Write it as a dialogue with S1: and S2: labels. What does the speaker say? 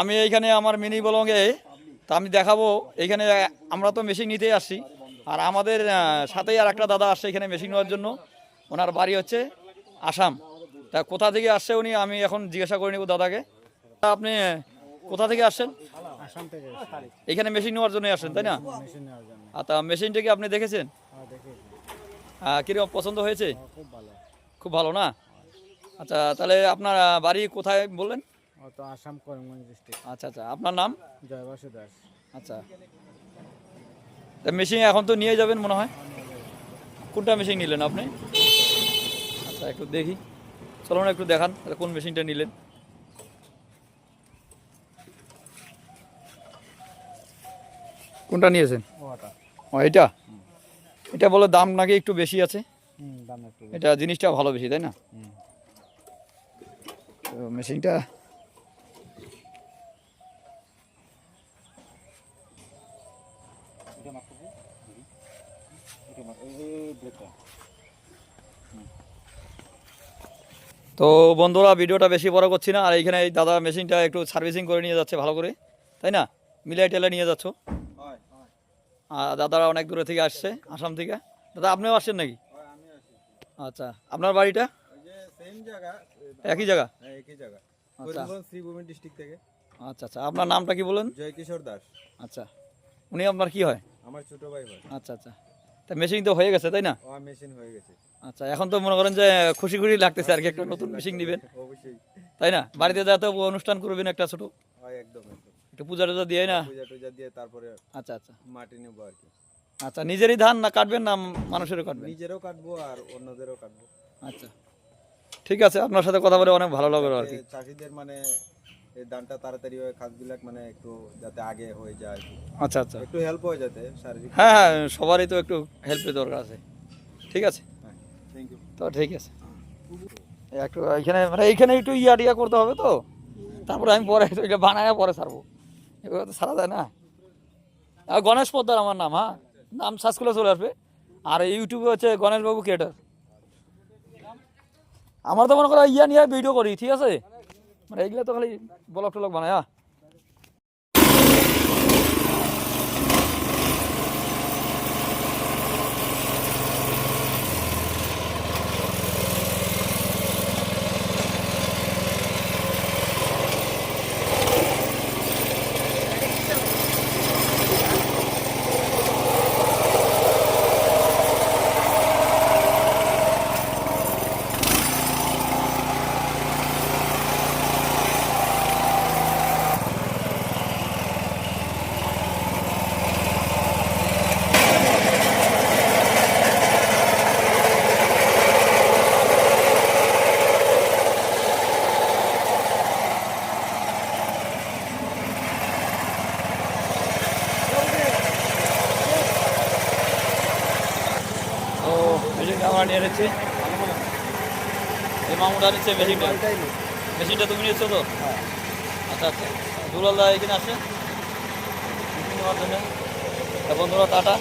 S1: আমি এইখানে আমার মিনি বলঙ্গে তা আমি দেখাবো। এইখানে আমরা তো মেশিন নিতেই আসছি। আর আমাদের সাথেই আর একটা দাদা আসছে এখানে মেশিন নেওয়ার জন্য। ওনার বাড়ি হচ্ছে আসাম। তা কোথা থেকে আসছে উনি? আমি এখন জিজ্ঞাসা করে নেব দাদাকে। তা আপনি কোথা থেকে আসছেন?
S2: আসাম
S1: এখানে মেশিন নেওয়ার জন্য আসছেন তাই না? আর তা মেশিনটা কি আপনি দেখেছেন?
S2: হ্যাঁ
S1: কীরকম পছন্দ হয়েছে?
S2: খুব ভালো।
S1: না? আচ্ছা তাহলে আপনার বাড়ি কোথায় বললেন?
S2: তো আসাম করিমগঞ্জ ডিস্ট্রিক্ট
S1: আচ্ছা আচ্ছা। আপনার নাম?
S2: জয়বাসু দাস।
S1: আচ্ছা। মেশিন এখন তো নিয়ে যাবেন মনে হয়? কোনটা মেশিন নিলেন আপনি? আচ্ছা একটু দেখি। চলুন একটু দেখান কোন মেশিনটা নিলেন? কোনটা নিয়েছেন?
S2: ওটা
S1: ও এটা? এটা বলে দাম নাকি একটু বেশি আছে? এটা জিনিসটা ভালো বেশি তাই না? মেশিনটা তো বন্ধুরা ভিডিওটা বেশি বড় করছি না। আর এইখানে এই দাদা মেশিনটা একটু সার্ভিসিং করে নিয়ে যাচ্ছে ভালো করে। তাই না? মিলাই টেলে নিয়ে যাচ্ছ। আর দাদারা অনেক দূরে থেকে আসছে আসাম থেকে। দাদা আপনিও আসছেন নাকি? আচ্ছা আপনার বাড়িটা? একই জায়গা?
S3: একই জায়গা
S1: আচ্ছা।
S3: শ্রীভূমি ডিস্ট্রিক্ট থেকে
S1: আচ্ছা আচ্ছা আপনার নামটা কি বলেন?
S3: জয় কিশোর দাস।
S1: আচ্ছা উনি আপনার কি হয়?
S3: আমার ছোট ভাই হয়।
S1: আচ্ছা আচ্ছা। তা মেশিন তো হয়ে গেছে তাই না?
S3: মেশিন হয়ে গেছে।
S1: আচ্ছা এখন তো মনে করেন যে খুশি খুশি লাগতেছে আর কি একটা নতুন মেশিন
S3: অবশ্যই।
S1: তাই না? বাড়িতে যাতে অনুষ্ঠান করবেন একটা ছোট।
S3: একদম একদম।
S1: একটু পূজা টুজা দিয়ে না?
S3: পূজা টুজা দিয়ে তারপরে
S1: আচ্ছা আচ্ছা।
S3: মাটি নেব আর কি।
S1: আচ্ছা নিজেরই ধান না কাটবেন না মানুষেরও কাটবেন?
S3: নিজেরও কাটবো আর অন্যদেরও কাটবো।
S1: আচ্ছা। ঠিক আছে আপনার সাথে কথা বলে অনেক ভালো লাগল আর কি।
S3: চাষিদের মানে এই ধানটা তাড়াতাড়ি হয় খাসবিলাক মানে একটু যাতে আগে হয়ে যায়
S1: আচ্ছা আচ্ছা।
S3: একটু হেল্প হয়ে যাতে শারীরিক।
S1: হ্যাঁ হ্যাঁ সবারই তো একটু হেল্পের দরকার আছে। ঠিক আছে?
S3: হ্যাঁ থ্যাংক ইউ
S1: তো ঠিক আছে। একটু এইখানে মানে এইখানে একটু ইয়া টিয়া করতে হবে তো? তারপরে আমি পরে এটা বানায় পরে ছাড়বো। এগুলো তো ছাড়া যায় না। আর গণেশ পোদ্দার আমার নাম হ্যাঁ? নাম সার্চ করলে চলে আসবে। আর ইউটিউবে হচ্ছে গণেশবাবু ক্রিয়েটার আমার তো মনে করো ইয়া নিয়ে ভিডিও করি ঠিক আছে? মানে এইগুলো তো খালি ব্লগ টলগ বানায় মেশিনটা আমরা নিয়ে নিচ্ছি এই মামুটা নিচ্ছে মেশিনটা মেশিনটা তুমি নিয়েছো তো? আচ্ছা আচ্ছা। দুলাল দা এখানে আসে। জন্য বন্ধুরা, টাটা।